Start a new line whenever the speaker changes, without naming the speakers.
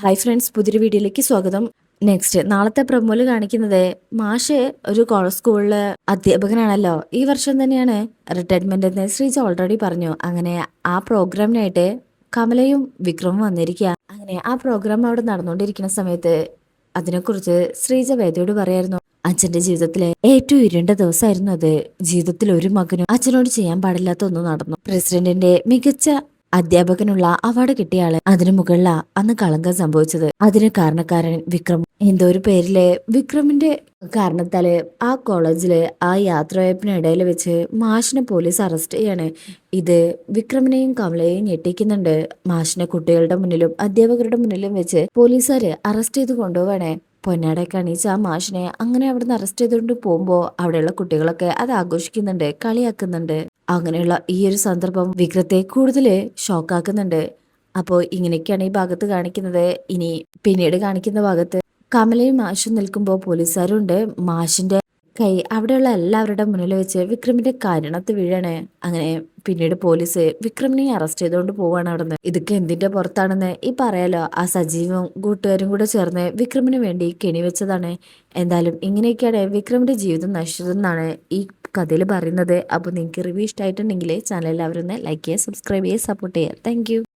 Hi friends പുതിയൊരു വീഡിയോയിലേക്ക് സ്വാഗതം. നെക്സ്റ്റ് നാളത്തെ പ്രമോൽ കാണിക്കുന്നത് മാഷ് ഒരു സ്കൂളിൽ അധ്യാപകനാണല്ലോ. ഈ വർഷം തന്നെയാണ് റിട്ടയർമെന്റ് എന്ന് ശ്രീജ ഓൾറെഡി പറഞ്ഞു. അങ്ങനെ ആ പ്രോഗ്രാമിനായിട്ട് കമലയും വിക്രമും വന്നിരിക്കുക അങ്ങനെ ആ പ്രോഗ്രാം അവിടെ നടന്നുകൊണ്ടിരിക്കുന്ന സമയത്ത് അതിനെക്കുറിച്ച് ശ്രീജ വേദയോട് പറയായിരുന്നു. അച്ഛന്റെ ജീവിതത്തിലെ ഏറ്റവും ഇരുണ്ട ദിവസമായിരുന്നു അത്. ജീവിതത്തിൽ ഒരു മകനും അച്ഛനോട് ചെയ്യാൻ പാടില്ലാത്ത ഒന്നും നടന്നു. പ്രസിഡന്റിന്റെ മികച്ച അധ്യാപകനുള്ള അവാർഡ് കിട്ടിയാൾ അതിനു മുകളിലാ അന്ന് കളങ്കം സംഭവിച്ചത്. അതിന് കാരണക്കാരൻ വിക്രം. എന്തോ ഒരു പേരിൽ വിക്രമിന്റെ കാരണത്താൽ ആ കോളേജിൽ ആ യാത്രയപ്പിനിടയിൽ വെച്ച് മാഷിനെ പോലീസ് അറസ്റ്റ് ചെയ്യാണ്. ഇത് വിക്രമിനെയും കമലയെയും ഞെട്ടിക്കുന്നുണ്ട്. മാഷിനെ കുട്ടികളുടെ മുന്നിലും അധ്യാപകരുടെ മുന്നിലും വെച്ച് പോലീസുകാര് അറസ്റ്റ് ചെയ്ത് കൊണ്ടുപോവാണേ. പൊന്നാടൊക്കെ അണിയിച്ച് ആ മാഷിനെ അങ്ങനെ അവിടുന്ന് അറസ്റ്റ് ചെയ്തുകൊണ്ട് പോകുമ്പോൾ അവിടെയുള്ള കുട്ടികളൊക്കെ അത് ആഘോഷിക്കുന്നുണ്ട് കളിയാക്കുന്നുണ്ട്. അങ്ങനെയുള്ള ഈ ഒരു സന്ദർഭം വിക്രത്തെ കൂടുതൽ ഷോക്കാക്കുന്നുണ്ട് അപ്പോൾ ഇങ്ങനെയൊക്കെയാണ് ഈ ഭാഗത്ത് കാണിക്കുന്നത്. ഇനി പിന്നീട് കാണിക്കുന്ന ഭാഗത്ത് കമലയും മാഷും നിൽക്കുമ്പോൾ പോലീസുകാരുണ്ട്. മാഷിന്റെ കൈ അവിടെയുള്ള എല്ലാവരുടെ മുന്നിൽ വെച്ച് വിക്രമിന്റെ കാരണത്ത് വീഴാണ്. അങ്ങനെ പിന്നീട് പോലീസ് വിക്രമിനെ അറസ്റ്റ് ചെയ്തുകൊണ്ട് പോവാണ് അവിടെ നിന്ന് ഇതൊക്കെ എന്തിന്റെ പുറത്താണെന്ന് ഈ പറയാലോ. ആ സജീവും കൂട്ടുകാരും കൂടെ ചേർന്ന് വിക്രമിന് വേണ്ടി കെണി വെച്ചതാണ്. എന്തായാലും ഇങ്ങനെയൊക്കെയാണ് വിക്രമിന്റെ ജീവിതം നശിച്ചതെന്നാണ് ഈ കഥയിൽ പറയുന്നത്. അപ്പോൾ നിങ്ങൾക്ക് റിവ്യൂ ഇഷ്ടമായിട്ടുണ്ടെങ്കിൽ ചാനൽ എല്ലാവരും ലൈക്ക് ചെയ്യുക സബ്സ്ക്രൈബ് ചെയ്യുക സപ്പോർട്ട് ചെയ്യുക. താങ്ക്